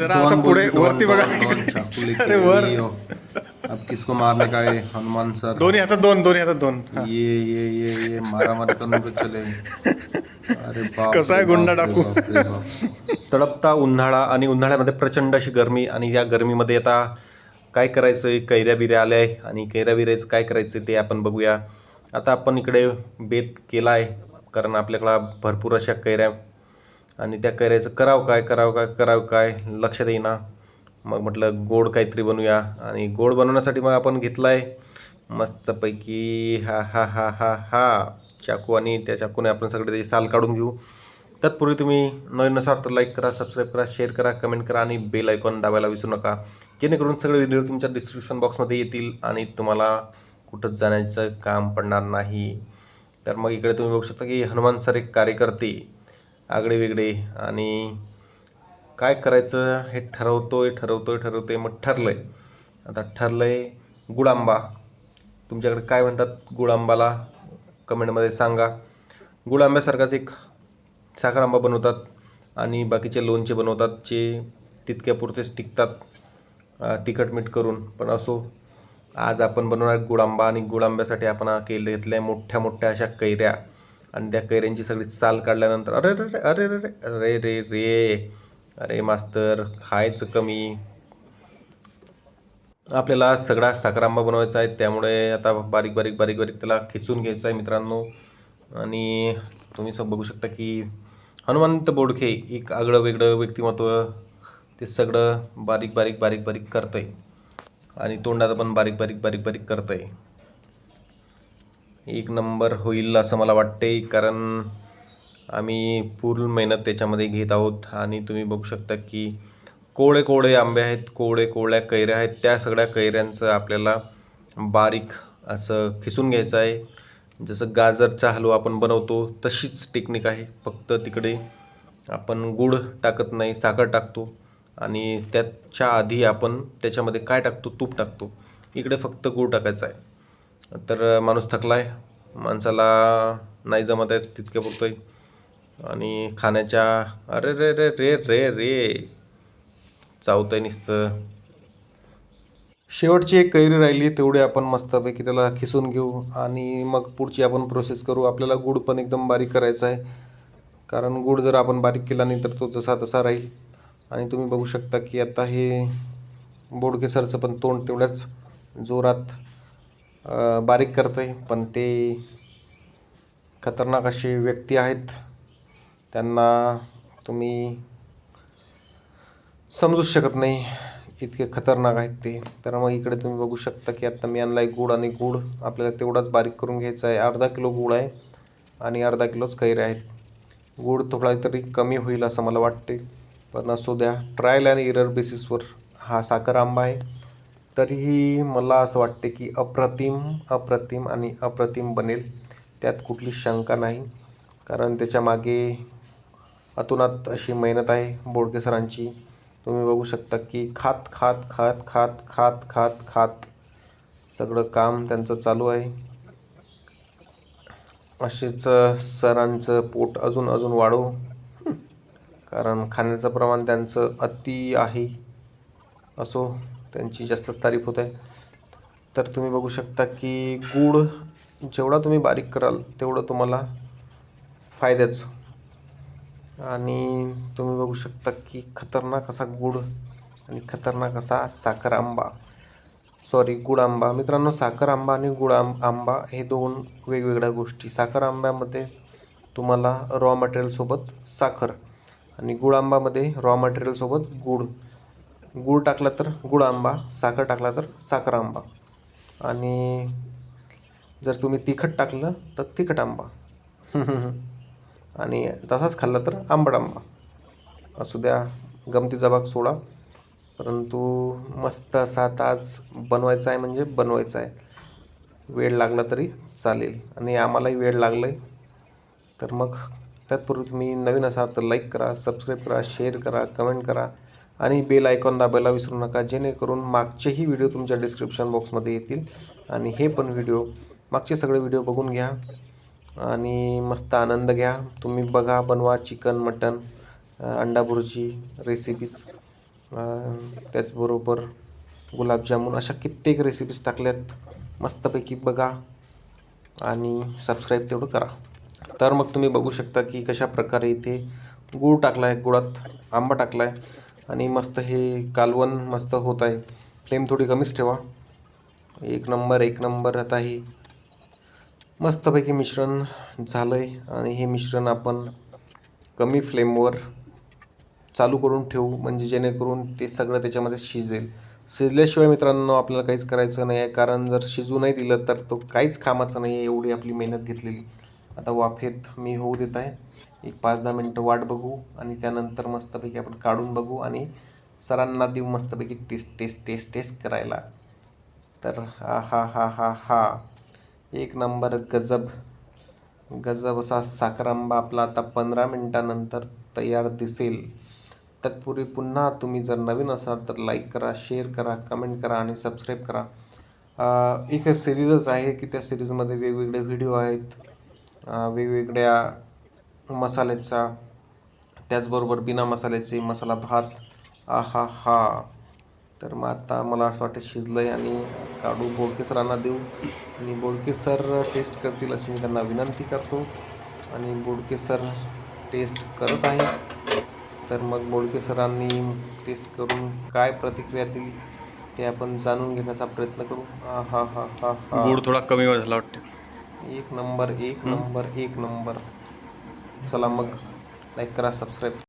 जरा असं पुढे वरती बघा. अरे वर. अब किसको मारने का है? हनुमान सर. दोन्ही हातात दोन दोन्ही हातात दोन. ये ये ये ये. मारा मारी करून चले. अरे बाप कसा आहे गुंडा डाकू? तडपता उन्हाळा आणि उन्हाळ्यामध्ये प्रचंड अशी गरमी आणि या गरमीमध्ये आता काय करायचं कैऱ्या बिऱ्या आल्या आहे आणि कैऱ्या बिऱ्याचं काय करायचं ते आपण बघूया. आता आपण इकडे बेत केला आहे कारण आपल्याकडं भरपूर अशा कैऱ्या आणि त्या करायचं करावं काय करावं काय करावं काय लक्षात येईना मग म्हटलं गोड काहीतरी बनवूया. आणि गोड बनवण्यासाठी मग आपण घेतला आहे मस्तपैकी हा हा हा हा हा चाकू आणि त्या चाकूने आपण सगळे त्याची साल काढून घेऊ. तत्पूर्वी तुम्ही नवीन नसाल तर लाईक करा सबस्क्राईब करा शेअर करा कमेंट करा आणि बेल आयकॉन दाबायला विसरू नका. जेणेकरून सगळे व्हिडिओ तुमच्या डिस्क्रिप्शन बॉक्समध्ये येतील आणि तुम्हाला कुठंच जाण्याचं काम पडणार नाही. तर मग इकडे तुम्ही बघू शकता की हनुमान सर एक कार्यकर्ते आगळे वेगळे आणि काय करायचं? हे ठरवतो आहे ठरवतो आहे ठरवतो आहे मग ठरलं आहे आता ठरलं आहे गुळांबा. तुमच्याकडे काय म्हणतात गुळांबाला? कमेंटमध्ये सांगा. गुळांब्यासारखाच एक साखर आंबा बनवतात आणि बाकीचे लोणचे बनवतात जे तितक्यापुरतेच टिकतात तिखट मीठ करून. पण असो आज आपण बनवणार गुळांबा आणि गुळ आंब्यासाठी आपण केले घेतल्या मोठ्या मोठ्या अशा कैऱ्या. आणि त्या कैऱ्यांची सगळी साल काढल्यानंतर अरे रे रे अरे रे रे अरे रे. रे अरे मास्तर खायचं कमी. आपल्याला सगळा साखरांबा बनवायचा आहे त्यामुळे आता बारीक बारीक बारीक बारीक त्याला खिचून घ्यायचं आहे मित्रांनो. आणि तुम्ही सब बघू शकता की हनुमंत बोडखे एक आगळं वेगळं व्यक्तिमत्व ते सगळं बारीक बारीक बारीक बारीक करतंय. आणि तोंडाचं पण बारीक बारीक बारीक बारीक करतंय. एक नंबर होईल असं मला वाटते कारण आम्ही पूर्ण मेहनत त्याच्यामध्ये घेत आहोत आणि तुम्ही बघू शकता की कोळे कोळे आंबे आहेत कोळे कोळ्या कैऱ्या आहेत त्या सगळ्या कैऱ्यांचं आपल्याला बारीक असं खिसून घ्यायचं आहे. जसं गाजरचा हलवा आपण बनवतो तशीच टेक्निक आहे. फक्त तिकडे आपण गूळ टाकत नाही साखर टाकतो आणि त्याच्या आधी आपण त्याच्यामध्ये काय टाकतो तूप टाकतो. इकडे फक्त गूळ टाकायचा आहे. तर माणूस थकला आहे माणसाला नाही जमत आहे तितके आहे आणि खाण्याच्या अरे रे रे रे रे रे. आहे नुसतं. शेवटची एक कैरी राहिली तेवढी आपण मस्तपैकी त्याला खिसून घेऊ. आणि मग पुढची आपण प्रोसेस करू. आपल्याला गूळ पण एकदम बारीक करायचा आहे. कारण गूळ जर आपण बारीक केला नाही तर तो जसा तसा राहील. आणि तुम्ही बघू शकता की आता हे बोडकेसरचं पण तोंड तेवढ्याच जोरात बारीक करतं आहे पण ते खतरनाक असे व्यक्ती आहेत. त्यांना तुम्ही समजूच शकत नाही इतके खतरनाक आहेत ते. तर मग इकडे तुम्ही बघू शकता की आत्ता मी आणला आहे गूळ आणि गूळ आपल्याला तेवढाच बारीक करून घ्यायचा आहे. अर्धा किलो गूळ आहे आणि अर्धा किलोच कैरे आहेत. गूळ थोडा तरी कमी होईल असं मला वाटते. पण असू द्या ट्रायल आणि इरर बेसिसवर हा साखर आंबा आहे. तरीही मला असं वाटते की अप्रतिम अप्रतिम आणि अप्रतिम बनेल त्यात कुठली शंका नाही. कारण त्याच्यामागे अतुनात अशी मेहनत आहे बोडके सरांची. तुम्ही बघू शकता की खात खात खात खात खात खात खात सगळं काम त्यांचं चालू आहे. असेच सरांचं पोट अजून अजून वाढव कारण खाण्याचं प्रमाण त्यांचं अति आहे असो. त्यांची जास्तच तारीफ होत आहे. तर तुम्ही बघू शकता की गूळ जेवढा तुम्ही बारीक कराल तेवढं तुम्हाला फायद्याचं. आणि तुम्ही बघू शकता की खतरनाक असा गूळ आणि खतरनाक असा साखर आंबा. सॉरी गुळ आंबा. मित्रांनो साखर आंबा आणि गुळ आंब आंबा हे दोन वेगवेगळ्या गोष्टी. साखर आंब्यामध्ये तुम्हाला रॉ मटेरियलसोबत साखर आणि गुळ आंबामध्ये रॉ मटेरियलसोबत गूळ. गूळ टाकला तर गुळ आंबा साखर टाकला तर साखर आंबा. आणि जर तुम्ही तिखट टाकलं तर तिखट आंबा. आणि तसाच खाल्ला तर आंबट आंबा. असू द्या गमतीचा भाग सोडा. परंतु मस्त असा तास बनवायचा आहे म्हणजे बनवायचा आहे. वेळ लागला तरी चालेल. आणि आम्हालाही वेळ लागला आहे तर मग त्यातपूर्वी तुम्ही नवीन असाल तर लाईक करा सबस्क्राईब करा शेअर करा कमेंट करा. आणि बेल आयकॉन दाबायला विसरू नका. जेणेकरून मागचेही व्हिडिओ तुमच्या डिस्क्रिप्शन बॉक्समध्ये येतील. आणि हे पण व्हिडिओ मागचे सगळे व्हिडिओ बघून घ्या. आणि मस्त आनंद घ्या. तुम्ही बघा बनवा चिकन मटन अंडा भुर्जी रेसिपीज त्याचबरोबर गुलाबजामुन अशा कित्येक रेसिपीज टाकल्यात. मस्तपैकी बघा आणि सबस्क्राईब तेवढं करा. तर मग तुम्ही बघू शकता की कशा प्रकारे इथे गूळ टाकला आहे गुळात आंबा टाकला आहे आणि मस्त हे कालवण मस्त होत आहे. फ्लेम थोडी कमीच ठेवा. एक नंबर एक नंबर आता हे मस्तपैकी मिश्रण झालं आहे आणि हे मिश्रण आपण कमी फ्लेमवर चालू करून ठेवू म्हणजे जेणेकरून ते सगळं त्याच्यामध्ये शिजेल. शिजल्याशिवाय मित्रांनो आपल्याला काहीच करायचं नाही आहे कारण जर शिजू नाही दिलं तर तो काहीच कामाचं नाही आहे एवढी आपली मेहनत घेतलेली. आता वाफेत मी होऊ देत आहे. एक पाच दहा मिनटं वाट बघू आणि त्यानंतर मस्तपैकी आपण काढून बघू आणि सरांना देऊ मस्तपैकी टेस्ट टेस्ट टेस्ट टेस्ट करायला. तर हा हा हा हा हा. एक नंबर गजब. गजब असा साखरांबा आपला आता पंधरा मिनटानंतर तयार दिसेल. तत्पूर्वी पुन्हा तुम्ही जर नवीन असाल तर लाईक करा शेअर करा कमेंट करा आणि सबस्क्राईब करा. एक सिरीजच आहे की त्या सिरीजमध्ये वेगवेगळे व्हिडिओ आहेत. वेगवेगळ्या मसाल्याचा त्याचबरोबर बिना मसाल्याचे मसाला भात. आ हा. हा तर मग आता मला असं वाटतं शिजलं आहे आणि काढू बोडके सरांना देऊ. आणि बोडके सर टेस्ट करतील अशी मी त्यांना विनंती करतो. आणि बोडके सर टेस्ट करत आहे. तर मग बोडके सरांनी टेस्ट करून काय प्रतिक्रिया दिली ते आपण जाणून घेण्याचा प्रयत्न करू. हा हा हा हा हा. गुड थोडा कमी वेळ झाला वाटतं. एक नंबर एक नंबर एक नंबर. चला मग लाईक करा सबस्क्राईब